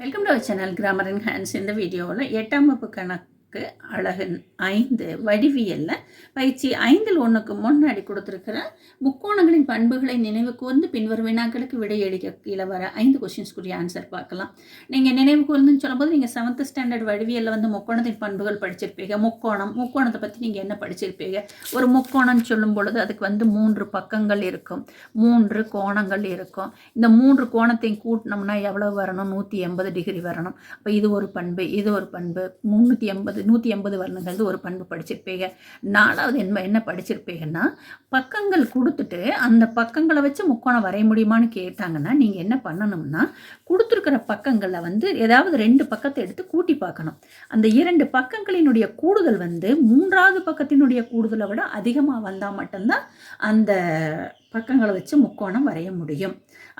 Welcome to our channel grammar and hands இந்த வீடியோவில் எட்டாம் வகுப்பு கணக்கு. அழகு ஐந்து வடிவியல்ல. பயிற்சி ஐந்தில் ஒன்றுக்கு முன்னாடி கொடுத்துருக்கிற முக்கோணங்களின் பண்புகளை நினைவு கூர்ந்து பின்வரும் வினாக்களுக்கு விடையளிக்க கீழே வர ஐந்து கொஷின்ஸ்க்குரிய ஆன்சர் பார்க்கலாம். நீங்கள் நினைவு கூர்ந்துன்னு சொல்லும்போது நீங்கள் செவன்த் ஸ்டாண்டர்ட் வடிவியலில் வந்து முக்கோணத்தின் பண்புகள் படிச்சிருப்பீங்க. முக்கோணம் முக்கோணத்தை பற்றி நீங்கள் என்ன படிச்சிருப்பீங்க? ஒரு முக்கோணம்னு சொல்லும் பொழுது அதுக்கு வந்து மூன்று பக்கங்கள் இருக்கும். மூன்று கோணங்கள் இருக்கும். இந்த மூன்று கோணத்தையும் கூட்டினோம்னா எவ்வளோ வரணும்? நூற்றி எண்பது டிகிரி வரணும். அப்போ இது ஒரு பண்பு இது ஒரு பண்பு. முந்நூற்றி எண்பது நூற்றி எண்பது வரணுங்கிறது ஒரு பண்பு படிச்சிருப்பீங்க. நாலாவது என்ன என்ன படிச்சிருப்பீங்கன்னா பக்கங்கள் கொடுத்துட்டு அந்த பக்கங்களை வச்சு முக்கோணம் வரைய முடியுமான்னு கேட்டாங்கன்னா நீங்கள் என்ன பண்ணணும்னா கொடுத்துருக்கிற பக்கங்களில் வந்து ஏதாவது ரெண்டு பக்கத்தை எடுத்து கூட்டி பார்க்கணும். அந்த இரண்டு பக்கங்களினுடைய கூடுதல் வந்து மூன்றாவது பக்கத்தினுடைய கூடுதலை விட அதிகமாக வந்தால் மட்டும்தான் அந்த பக்கங்களை வச்சு முக்கோணம் வரைய முடியும்.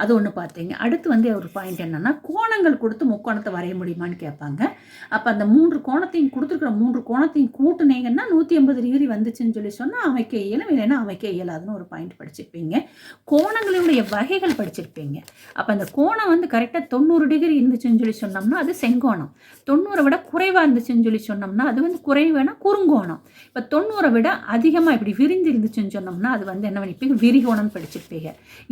அது ஒன்று பார்த்தீங்க. அடுத்து வந்து ஒரு பாயிண்ட் என்னென்னா கோணங்கள் கொடுத்து முக்கோணத்தை வரைய முடியுமான்னு கேட்பாங்க. அப்போ அந்த மூன்று கோணத்தையும் கொடுத்துருக்குற மூன்று கோணத்தையும் கூட்டுனீங்கன்னா நூற்றி ஐம்பது டிகிரி வந்துச்சுன்னு சொல்லி சொன்னால் அமைக்க இயலும். இல்லைன்னா அமைக்க இயலாதுன்னு ஒரு பாயிண்ட் படிச்சிருப்பீங்க. கோணங்களுடைய வகைகள் படிச்சிருப்பீங்க. அப்போ அந்த கோணம் வந்து கரெக்டாக தொண்ணூறு டிகிரி இருந்துச்சுன்னு சொல்லி சொன்னோம்னா அது செங்கோணம். தொண்ணூறை விட குறைவாக இருந்துச்சுன்னு சொல்லி சொன்னோம்னா அது வந்து குறைவான குறுங்கோணம். இப்போ தொண்ணூறை விட அதிகமாக இப்படி விரிந்து இருந்துச்சுன்னு சொன்னோம்னா அது வந்து என்ன பண்ணிப்பீங்க? விரிகோணம்னு படிச்சிருப்பீங்க.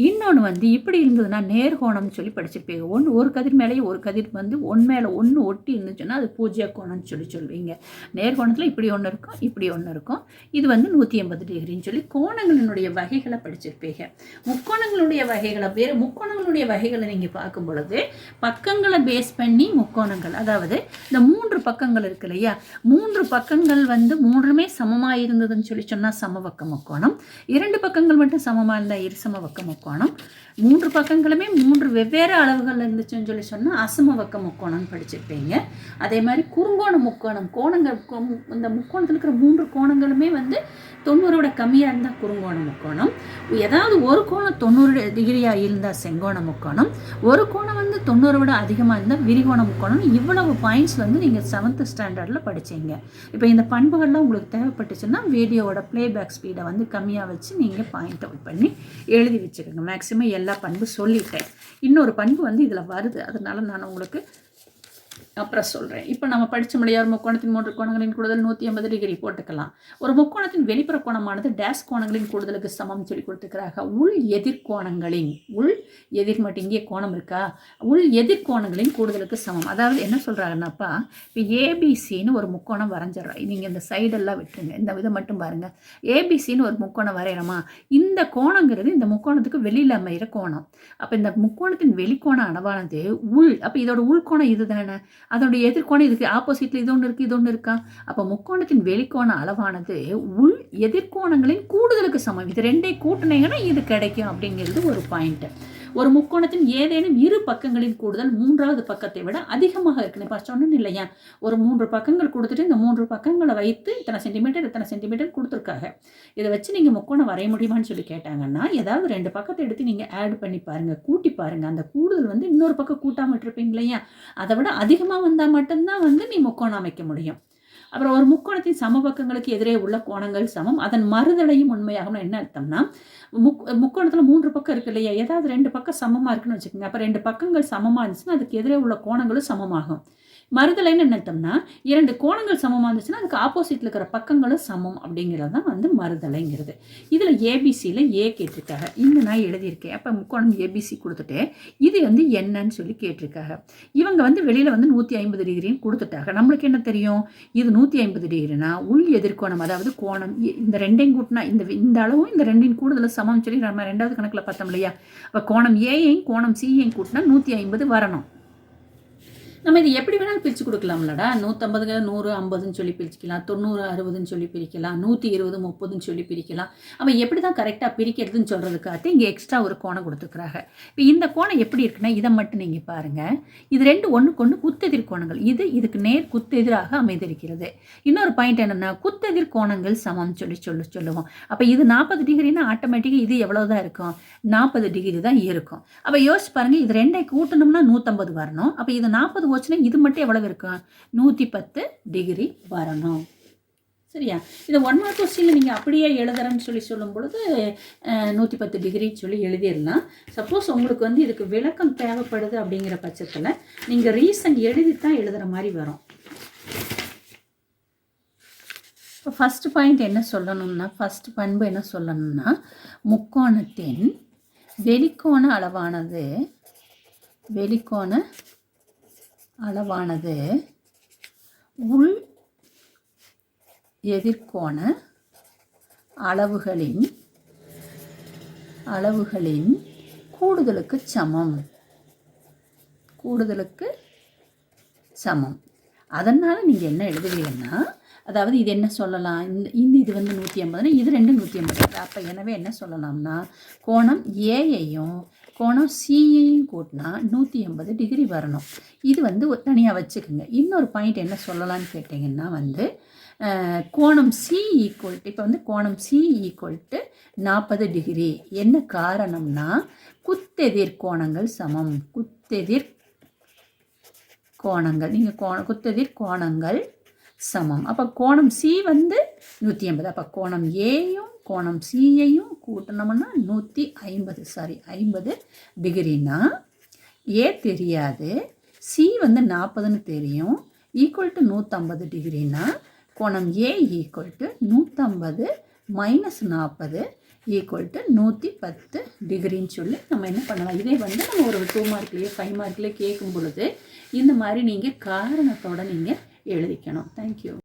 இன்னொன்று வந்து இப்படி இருந்ததுன்னா நேர்கோணம்னு சொல்லி படிச்சிருப்பீங்க. ஒன்று ஒரு கதிர் மேலேயே ஒரு கதிர் வந்து ஒன் மேலே ஒன்று ஒட்டி இருந்துச்சுன்னா அது பூஜ்ய கோணம்னு சொல்லி சொல்லுவீங்க நேர்கோணத்தில் இப்படி ஒன்று இருக்கும் இப்படி ஒன்று இருக்கும். இது வந்து நூற்றி எண்பது டிகிரின்னு சொல்லி கோணங்களினுடைய வகைகளை படிச்சிருப்பீங்க. முக்கோணங்களுடைய வகைகளை வேறு முக்கோணங்களுடைய வகைகளை நீங்கள் பார்க்கும் பொழுது பக்கங்களை பேஸ் பண்ணி முக்கோணங்கள் அதாவது இந்த மூன்று பக்கங்கள் இருக்கு இல்லையா? மூன்று பக்கங்கள் வந்து மூன்றுமே சமமாக இருந்ததுன்னு சொல்லி சொன்னால் சமபக்க முக்கோணம். இரண்டு பக்கங்கள் மட்டும் சமமாக இருந்தால் இருசமபக்க முக்கோணம். மூன்று பக்கங்களுமே மூன்று வெவ்வேறு அளவுகள் இருந்துச்சுன்னு சொல்லி சொன்னால் அசமபக்க முக்கோணம்னு படிச்சிருப்பீங்க. அதே மாதிரி குறுங்கோண முக்கோணம் கோணங்கள் இந்த முக்கோணத்தில் இருக்கிற மூன்று கோணங்களுமே வந்து தொண்ணூறோட கம்மியாக இருந்தால் குறுங்கோண முக்கோணம். ஏதாவது ஒரு கோணம் தொண்ணூறு டிகிரியாக இருந்தால் செங்கோண முக்கோணம். ஒரு கோணம் வந்து தொண்ணூறு விட அதிகமாக இருந்தால் விரிகோண முக்கோணம். இவ்வளவு பாயிண்ட்ஸ் வந்து நீங்கள் செவன்த் ஸ்டாண்டர்டில் படிச்சீங்க. இப்போ இந்த பண்புகள்லாம் உங்களுக்கு தேவைப்பட்டுச்சுன்னா வீடியோவோட ப்ளேபேக் ஸ்பீடை வந்து கம்மியாக வச்சு நீங்கள் பாயிண்ட் அவுட் பண்ணி எழுதி வச்சுக்கோங்க. மேக்ஸிமம் எல்லா பண்பு சொல்லிட்டேன். இன்னொரு பண்பு வந்து இதில் வருது. அதனால நான் உங்களுக்கு அப்புறம் சொல்கிறேன் இப்போ நம்ம படித்த முடியாத முக்கோணத்தின் மூன்று கோணங்களின் கூடுதல் நூற்றி ஐம்பது டிகிரி போட்டுக்கலாம். ஒரு முக்கோணத்தின் வெளிப்புற கோணமானது டேஸ் கோணங்களின் கூடுதலுக்கு சமம் சொல்லி கொடுத்துக்கிறாங்க உள் எதிர்கோணங்களின் உள் எதிர் மட்டும் இங்கே கோணம் இருக்கா? உள் எதிர்கோணங்களின் கூடுதலுக்கு சமம். அதாவது என்ன சொல்கிறாங்கன்னாப்பா இப்போ ஏபிசின்னு ஒரு முக்கோணம் வரைஞ்சிடறோம். நீங்கள் இந்த சைடெல்லாம் விட்டுருங்க. இந்த விதம் மட்டும் பாருங்கள் ஏபிசின்னு ஒரு முக்கோணம் வரைகிறோமா இந்த கோணங்கிறது இந்த முக்கோணத்துக்கு வெளியில் அமைகிற கோணம். அப்போ இந்த முக்கோணத்தின் வெளிக்கோண அளவானது உள். அப்போ இதோட உள்கோணம் இது தானே அதோடைய எதிர்கோணம் இதுக்கு ஆப்போசிட்டில் இது ஒன்று இருக்குது இது ஒன்று இருக்கா? அப்போ முக்கோணத்தின் வெளிக்கோண அளவானது உள் எதிர்கோணங்களின் கூடுதலுக்கு சமம். இது ரெண்டே கூட்டினீங்கன்னா இது கிடைக்கும் அப்படிங்கிறது ஒரு பாயிண்ட்டு ஒரு முக்கோணத்தின் ஏதேனும் இரு பக்கங்களின் கூடுதல் மூன்றாவது பக்கத்தை விட அதிகமாக இருக்குன்னு இப்போ சொன்னேன் இல்லையா? ஒரு மூன்று பக்கங்கள் கொடுத்துட்டு இந்த மூன்று பக்கங்களை வைத்து இத்தனை சென்டிமீட்டர் இத்தனை சென்டிமீட்டர் கொடுத்துருக்காங்க. இதை வச்சு நீங்கள் முக்கோணம் வரைய முடியுமான்னு சொல்லி கேட்டாங்கன்னா ஏதாவது ரெண்டு பக்கத்தை எடுத்து நீங்கள் ஆட் பண்ணி பாருங்கள் கூட்டி பாருங்கள் அந்த கூடுதல் வந்து இன்னொரு பக்கம் கூட்டாமல் இருப்பீங்க இல்லையா? அதை விட அதிகமாக வந்தால் மட்டும்தான் வந்து நீ முக்கோணம் அமைக்க முடியும். அப்புறம் ஒரு முக்கோணத்தின் சமபக்கங்களுக்கு எதிரே உள்ள கோணங்கள் சமம். அதன் மறுதலையும் உண்மையாகணும். என்ன அர்த்தம்னா முக் முக்கோணத்தில் மூன்று பக்கம் இருக்கு இல்லையா? ஏதாவது ரெண்டு பக்கம் சமமாக இருக்குன்னு வச்சுக்கோங்க. அப்போ ரெண்டு பக்கங்கள் சமமாக இருந்துச்சுன்னா அதுக்கு எதிரே உள்ள கோணங்களும் சமமாகும். மறுதலைன்னு நினைத்தோம்னா இரண்டு கோணங்கள் சமமாக இருந்துச்சுன்னா அதுக்கு ஆப்போசிட்டில் இருக்கிற பக்கங்களும் சமம் அப்படிங்கிறது தான் வந்து மறுதலைங்கிறது இதில் ஏபிசியில் ஏ கேட்டிருக்காங்க. இந்த நான் எழுதியிருக்கேன். அப்போ முக்கோணம் ஏபிசி கொடுத்துட்டு இது வந்து என்னன்னு சொல்லி கேட்டிருக்காங்க. இவங்க வந்து வெளியில் வந்து நூற்றி ஐம்பது டிகிரின்னு கொடுத்துட்டாங்க. நம்மளுக்கு என்ன தெரியும்? இது நூற்றி ஐம்பது டிகிரினா உள் எதிர்கோணம் அதாவது கோணம் இந்த ரெண்டையும் கூட்டினா இந்த இந்த அளவும் இந்த ரெண்டின் கூடுதல் சமம் சொல்லி நம்ம ரெண்டாவது கணக்கில் பார்த்தோம் இல்லையா? அப்போ கோணம் ஏயையும் கோணம் சியையும் கூட்டினா நூற்றி ஐம்பது வரணும். நம்ம இது எப்படி வேணாலும் பிரித்து கொடுக்கலாம்லடா. நூற்றம்பது நூறு ஐம்பதுன்னு சொல்லி பிரிச்சுக்கலாம். தொண்ணூறு அறுபதுன்னு சொல்லி பிரிக்கலாம். நூற்றி இருபது முப்பதுன்னு சொல்லி பிரிக்கலாம். அவன் எப்படி தான் கரெக்டாக பிரிக்கிறதுன்னு சொல்கிறதுக்காக இங்கே எக்ஸ்ட்ரா ஒரு கோணம் கொடுத்துருக்குறாங்க. இப்போ இந்த கோணம் எப்படி இருக்குன்னா இதை மட்டும் நீங்கள் பாருங்கள் இது ரெண்டு ஒன்றுக்கு ஒன்று குத்தெதிர் கோணங்கள். இது இதுக்கு நேர் குத்தெதிராக அமைந்திருக்கிறது. இன்னொரு பாயிண்ட் என்னென்னா குத்தெதிர் கோணங்கள் சமம்னு சொல்லி சொல்லி சொல்லுவோம். அப்போ இது நாற்பது டிகிரினா ஆட்டோமேட்டிக்காக இது எவ்வளோ தான் இருக்கும்? நாற்பது டிகிரி தான் இருக்கும். அப்போ யோசிச்சு பாருங்கள் இது ரெண்டை கூட்டணும்னா நூற்றம்பது வரணும். அப்போ இது நாற்பது போச்சுன்னா இது மட்டும் எவ்வளவு இருக்கும்? நூற்றி பத்து டிகிரி வரணும். சரியா? இதை ஒன் மார்க் கொஸ்டினில் நீங்கள் அப்படியே எழுதுறேன்னு சொல்லி சொல்லும் பொழுது நூற்றி பத்து டிகிரின்னு சொல்லி எழுதிடலாம். சப்போஸ் உங்களுக்கு வந்து இதுக்கு விளக்கம் தேவைப்படுது அப்படிங்கிற பட்சத்தில் நீங்கள் ரீசன் எழுதி தான் எழுதுகிற மாதிரி வரும். இப்போ ஃபஸ்ட் பாயிண்ட் என்ன சொல்லணும்னா ஃபஸ்ட் பண்பு என்ன சொல்லணும்னா முக்கோணத்தின் வெளிக்கோண அளவானது வெளிக்கோண அளவானது உள் எதிர்கோண அளவுகளின் அளவுகளின் கூடுதலுக்கு சமம். கூடுதலுக்கு சமம். அதனால் நீங்கள் என்ன எழுதுவீங்கன்னா அதாவது இது என்ன சொல்லலாம்? இந்த இந்த இது வந்து நூற்றி ஐம்பதுனா இது ரெண்டு நூற்றி ஐம்பது. அப்போ எனவே என்ன சொல்லலாம்னா கோணம் ஏயையும் கோணம் சியையும் கூட்டினா நூற்றி எண்பது டிகிரி வரணும். இது வந்து தனியாக வச்சுக்கோங்க. இன்னொரு பாயிண்ட் என்ன சொல்லலான்னு கேட்டிங்கன்னா வந்து கோணம் சி ஈக்குவல் இப்போ வந்து கோணம் சி ஈக்குவல் டு நாற்பது டிகிரி என்ன காரணம்னா குத்தெதிர் கோணங்கள் சமம். குத்தெதிர் கோணங்கள் நீங்கள் கோண குத்தெதிர் கோணங்கள் சமம். அப்போ கோணம் சி வந்து நூற்றி ஐம்பது அப்போ கோணம் ஏயும் கோணம் சியையும் கூட்டணும்னா நூற்றி ஐம்பது சாரி ஐம்பது டிகிரினா ஏ தெரியாது சி வந்து நாற்பதுன்னு தெரியும் ஈக்குவல் டு நூற்றம்பது டிகிரினா கோணம் ஏ ஈக்குவல் டு நூற்றம்பது மைனஸ் நாற்பது ஈக்குவல் டு நூற்றி பத்து டிகிரின்னு சொல்லி நம்ம என்ன பண்ணலாம்? இதே வந்து நம்ம ஒரு டூ மார்க்லேயே ஃபைவ் மார்க்லேயே கேட்கும் பொழுது இந்த மாதிரி நீங்கள் காரணத்தோடு நீங்கள் எழுதிக்கணும். தேங்க்யூ